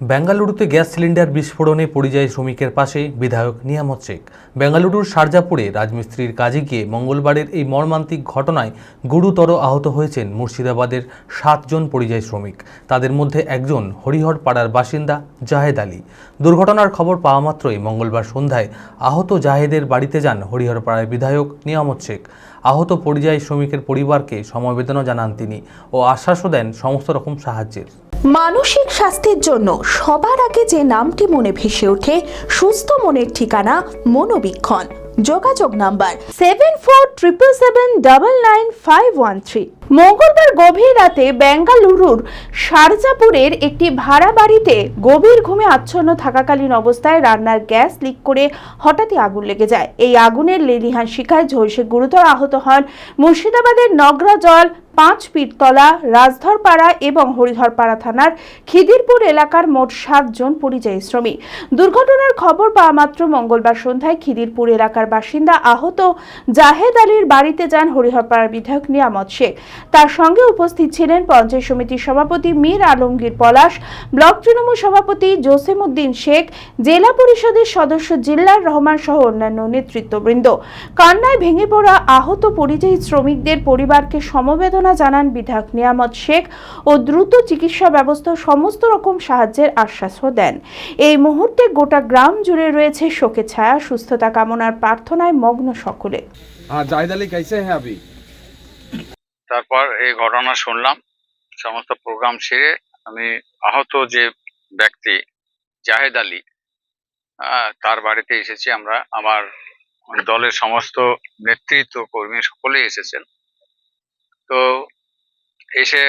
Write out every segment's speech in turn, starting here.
বেঙ্গালুরুতে gas cylinder বিস্ফোরণে পরিযায়ী শ্রমিকের পাশে বিধায়ক নিয়ামত শেখ। বেঙ্গালুরুর সারজাপুরে রাজমিস্ত্রির কাজে গিয়ে মঙ্গলবারের এই মর্মান্তিক ঘটনায় গুরুতর আহত হয়েছেন মুর্শিদাবাদের সাতজন পরিযায়ী শ্রমিক। তাদের মধ্যে একজন হরিহর পাড়ার বাসিন্দা জাহেদ আলী। দুর্ঘটনার খবর পাওয়া মাত্রই মঙ্গলবার সন্ধ্যায় আহত জাহেদের বাড়িতে যান হরিহর পাড়ার বিধায়ক নিয়ামত শেখ। আহত পরিযায়ী শ্রমিকের পরিবারকে সমবেদনা জানান তিনি ও আশ্বাসও দেন সমস্ত রকম সাহায্যের। মানসিক স্বাস্থ্যের জন্য সবার আগে যে নামটি মনে ভেসে ওঠে, সুস্থ মনের ঠিকানা মনোবীক্ষণ। যোগাযোগ number seven four triple seven double nine five one three মঙ্গলবার গভীর রাতে বেঙ্গালুরুর শারজাপুরের একটি ভাড়া বাড়িতে গভীর ঘুমে আচ্ছন্ন থাকাকালীন অবস্থায় রান্নার গ্যাস লিক করে হঠাৎই আগুন লেগে যায়। এই আগুনের লেলিহান শিখায় ঝলসে গুরুতর আহত হন মুর্শিদাবাদের নগরা জল পাঁচ পীরতলা, রাজধরপাড়া এবং হরিধরপাড়া থানার খিদিরপুর এলাকার মোট সাতজন পরিযায়ী শ্রমিক। দুর্ঘটনার খবর পাওয়া মাত্র মঙ্গলবার সন্ধ্যায় খিদিরপুর এলাকার বাসিন্দা আহত জাহেদ আলীর বাড়িতে যান হরিহরপাড়ার বিধায়ক নিয়ামত শেখ। তার সঙ্গে উপস্থিত ছিলেন পঞ্চায়েত সমিতির সভাপতি মীর আলমগীর পলাশ, ব্লক তৃণমূল সভাপতি জসিমউদ্দিন শেখ, জেলা পরিষদের সদস্য জিল্লার রহমান সহ অন্যান্য নেতৃত্ববৃন্দ। কান্নায় ভেঙে পড়া আহত পরিযায়ী শ্রমিকদের পরিবারকে সমবেদনা সংবর্ধনা জানান বিধায়ক নিয়ামত শেখ ও দ্রুত চিকিৎসা ব্যবস্থা সমস্ত রকম সাহায্যের আশ্বাসও দেন। এই মুহূর্তে গোটা গ্রাম জুড়ে রয়েছে শোকে ছায়া সুস্থতা কামনার প্রার্থনায় মগ্ন সকলে। তারপর এই ঘটনা শুনলাম সমস্ত প্রোগ্রাম সেরে আমি আহত যে ব্যক্তি জাহেদ আলী তার বাড়িতে এসেছি আমরা। আমার দলের সমস্ত নেতৃত্ব কর্মী সকলেই এসেছেন। তো এসে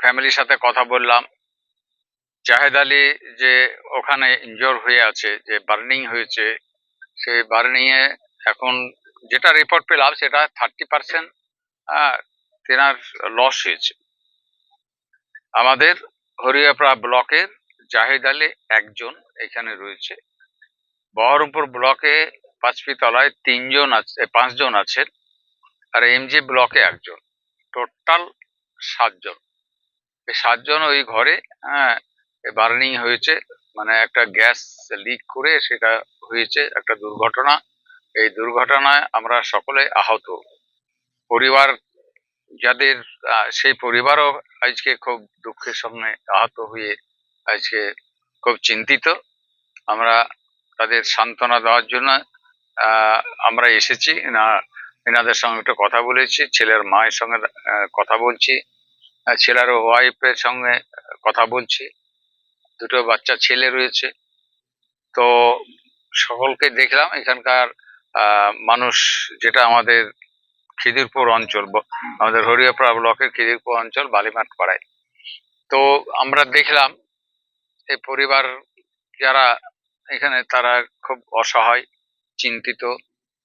ফ্যামিলির সাথে কথা বললাম। জাহেদ আলী যে ওখানে ইনজোর হয়ে আছে, যে বার্নিং হয়েছে সেই বার্নিং এ এখন যেটা রিপোর্ট পেলাম সেটা থার্টি পার্সেন্ট তেনার লস হয়েছে। আমাদের হরিয়াপাড়া ব্লকের জাহেদ আলী একজন এখানে রয়েছে। বহরমপুর ব্লকে পাঁচপিতলায় তিনজন আছে পাঁচজন আছেন। আর এমজি ব্লকে একজন। টোটাল সাতজন। এই সাতজন ওই ঘরে হ্যাঁ বার্নিং হয়েছে। মানে একটা গ্যাস লিক করে সেটা হয়েছে, একটা দুর্ঘটনা। এই দুর্ঘটনায় আমরা সকলে আহত। পরিবার যাদের সেই পরিবারও আজকে খুব দুঃখের সঙ্গে আহত হয়ে আজকে খুব চিন্তিত। আমরা তাদের সান্ত্বনা দেওয়ার জন্য আমরা এসেছি। না এনাদের সঙ্গে একটু কথা বলেছি, ছেলের মায়ের সঙ্গে কথা বলছি ছেলের ওয়াইফের সঙ্গে কথা বলছি। দুটো বাচ্চা ছেলে রয়েছে। তো সকলকে দেখলাম, এখানকার মানুষ যেটা আমাদের খিদিরপুর অঞ্চল আমাদের হরিয়াপাড়া ব্লকের খিদিরপুর অঞ্চল বালিমাঠ পাড়ায় তো আমরা দেখলাম, এই পরিবার যারা এখানে, তারা খুব অসহায়, চিন্তিত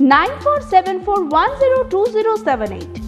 947410278